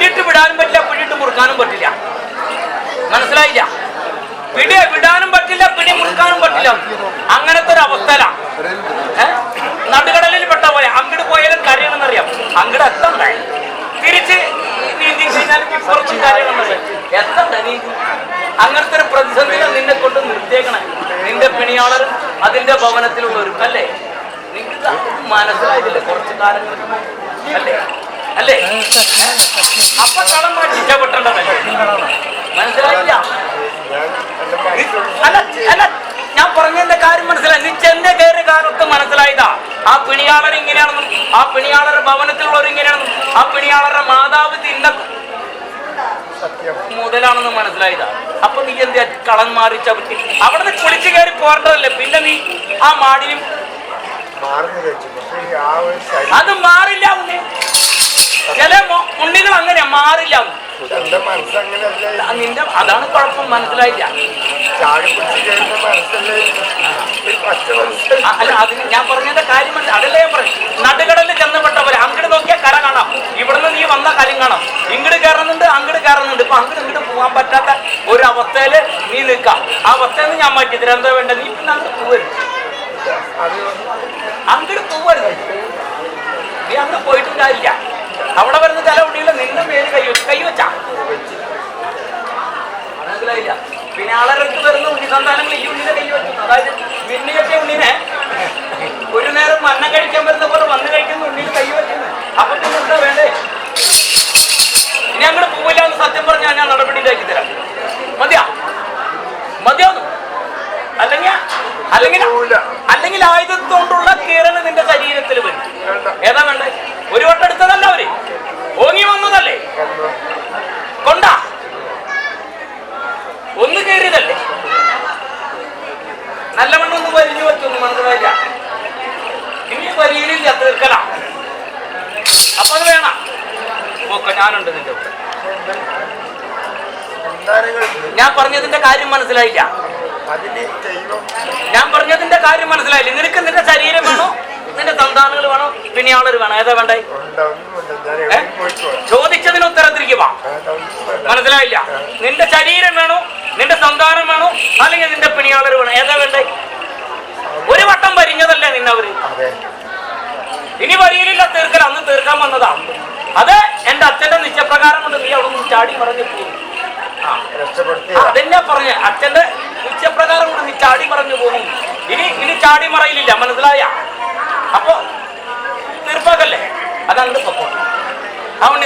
പിടിയിട്ട് വിടാനും പറ്റില്ല പിടിയിട്ട് മുറുക്കാനും പറ്റില്ല. മനസ്സിലായില്ല? പിടി വിടാനും പറ്റില്ല പിടി മുറുക്കാനും പറ്റില്ല. അങ്ങനത്തെ ഒരു അവസ്ഥല? നടുകടലിൽ പെട്ട പോലെ അങ്ങോട്ട് പോയാലും കരയണമെന്നറിയാം അങ്ങോട്ട് എത്തണ്ട തിരിച്ച് നീന്തി കുറച്ച് എത്തണ്ടേ നീ അങ്ങനത്തെ ഒരു പ്രതിസന്ധികൾ നിന്നെ കൊണ്ട് നിർത്തിയേക്കണേ. നിന്റെ പിണിയാളരും അതിന്റെ ഭവനത്തിലുള്ളവരും അല്ലേ? നിങ്ങൾക്ക് മനസ്സിലായില്ലേ കുറച്ച് കാലങ്ങൾക്ക്? അല്ലേ? അല്ലേ? അപ്പൊ കടം ശിക്ഷപ്പെട്ടണ്ടല്ലേ മനസ്സിലായില്ല? അല്ല അല്ല ഞാൻ പറഞ്ഞതിന്റെ കാര്യം മനസ്സിലായി. നീ ചെന്ന കയറിയ കാലത്ത് മനസ്സിലായതാ. ആ പിണിയാളർ ഇങ്ങനെയാണെന്നും ആ പിണിയാളരുടെ ഭവനത്തിലുള്ളവർ ഇങ്ങനെയാണെന്നും ആ പിണിയാളരുടെ മാതാവ് തിന്ന മുതലാണെന്ന് മനസ്സിലായതാ. അപ്പൊ നീ എന്ത് കളം മാറി ചവിട്ടി? അവിടെ നിന്ന് കുളിച്ചു കയറി പോരേണ്ടതല്ലേ? പിന്നെ നീ ആ ശരീരം അത് മാറില്ല ഉണ്ണി. ചില ഉണ്ണികൾ അങ്ങനെ മാറില്ല. നിന്റെ അതാണ് കുഴപ്പം മനസ്സിലായില്ല. അല്ല അതിന് ഞാൻ പറഞ്ഞതിന്റെ കാര്യം അതല്ല ഞാൻ പറഞ്ഞു നടുകടലിൽ ചെന്നപ്പെട്ടവരെ അങ്ങോട്ട് നോക്കിയാൽ കര കാണാം. ഇവിടുന്ന് നീ വന്ന കാര്യം കാണാം. ഇങ്ങോട്ട് കയറുന്നുണ്ട് അങ്ങോട്ട് കയറുന്നുണ്ട്. ഇപ്പൊ അങ്ങോട്ട് ഇങ്ങോട്ട് പോകാൻ പറ്റാത്ത ഒരു അവസ്ഥയിൽ നീ നിൽക്കാം. ആ അവസ്ഥയിൽ നിന്ന് ഞാൻ മാറ്റി. തരാം എന്താ വേണ്ട? നീ പിന്നെ അങ്ങോട്ട് പോവരുത്. അങ്ങട് അങ്ങോട്ട് പോവരുത്. നീ അങ്ങോട്ട് പോയിട്ടും കാര്യമില്ല. അവിടെ വരുന്ന ചില ഉണ്ണിയില്ല നിന്റെ പേര് കൈ വെച്ച് കൈ വെച്ചാ? മനസ്സിലായില്ല. പിന്നെ ആളരക്ക് വരുന്ന ഉണ്ണി സന്താനങ്ങൾ ഈ ഉണ്ണിനെ കൈ വെച്ചു അതായത് കെട്ടിയ ഉണ്ണിനെ ഒരു നേരം മണ്ണ കഴിക്കാൻ വരുന്ന പോലെ വന്ന് കഴിക്കുന്ന ഉണ്ണിയിൽ കൈ വെക്കുന്നു. അപ്പൊ പിന്നെ എന്താ വേണ്ടേ? ഇനി അങ്ങോട്ട് പോവില്ല എന്ന് സത്യം പറഞ്ഞാൽ ഞാൻ നടപടിയിലാക്കി തരാം. മതിയാ? മതിയാവുന്നു അല്ലെങ്കിൽ അല്ലെങ്കിൽ അല്ലെങ്കിൽ ആയുധത്തോണ്ടുള്ള കീറൽ നിന്റെ ശരീരത്തിൽ വരും. ഏതാ വേണ്ടേ ഒരു വട്ടം എടുത്തതല്ല അവർ ഓങ്ങി വന്നതല്ലേ വന്നു കൊണ്ട ഒന്ന് കയറിയതല്ലേ? നല്ല മണ്ണൊന്ന് വലിഞ്ഞു വെച്ചൊന്നും മനസ്സിലായില്ല ഇനി വലിയിലില്ല തീർക്കല അപ്പൊ അത് വേണം. ഓക്കെ ഞാനുണ്ട് നിന്റെ കൂടെ. ഞാൻ പറഞ്ഞതിന്റെ കാര്യം മനസ്സിലായില്ല. ഞാൻ പറഞ്ഞതിന്റെ കാര്യം മനസ്സിലായില്ല. നിനക്ക് നിന്റെ ശരീരം വേണോ? നിന്റെ സന്താനങ്ങൾ വേണോ? പിന്നെ ആളൊരു വേണോ? ഏതാ വേണ്ടേ? ചോദിച്ചതിന് ഉത്തരത്തിരിക്കുക വേണ്ട, മനസ്സിലായില്ല. നിന്റെ ശരീരം വേണോ? നിന്റെ സന്താനം വേണോ? അല്ലെങ്കിൽ നിന്റെ പിണിയാളർ വേണോ? ഏതാ വേണ്ടേ? ഒരു വട്ടം വരിഞ്ഞതല്ലേ നിന്നവര്. ഇനി വരിയിലില്ല തീർക്കൽ അന്ന് തീർക്കാൻ വന്നതാ. അത് എന്റെ അച്ഛന്റെ നിശ്ചയപ്രകാരം കൊണ്ട് നീ അവിടെ നിന്ന് ചാടി പറഞ്ഞു പോകും അതെന്നെ പറഞ്ഞ. അച്ഛന്റെ നിശ്ചയപ്രകാരം കൊണ്ട് നീ ചാടി പറഞ്ഞു പോകും ഇനി ഇനി ചാടി മറയിലില്ല. മനസ്സിലായ? അപ്പൊ തീർപ്പാക്കല്ലേ? അതാണ് പൊക്കോ. അവൻ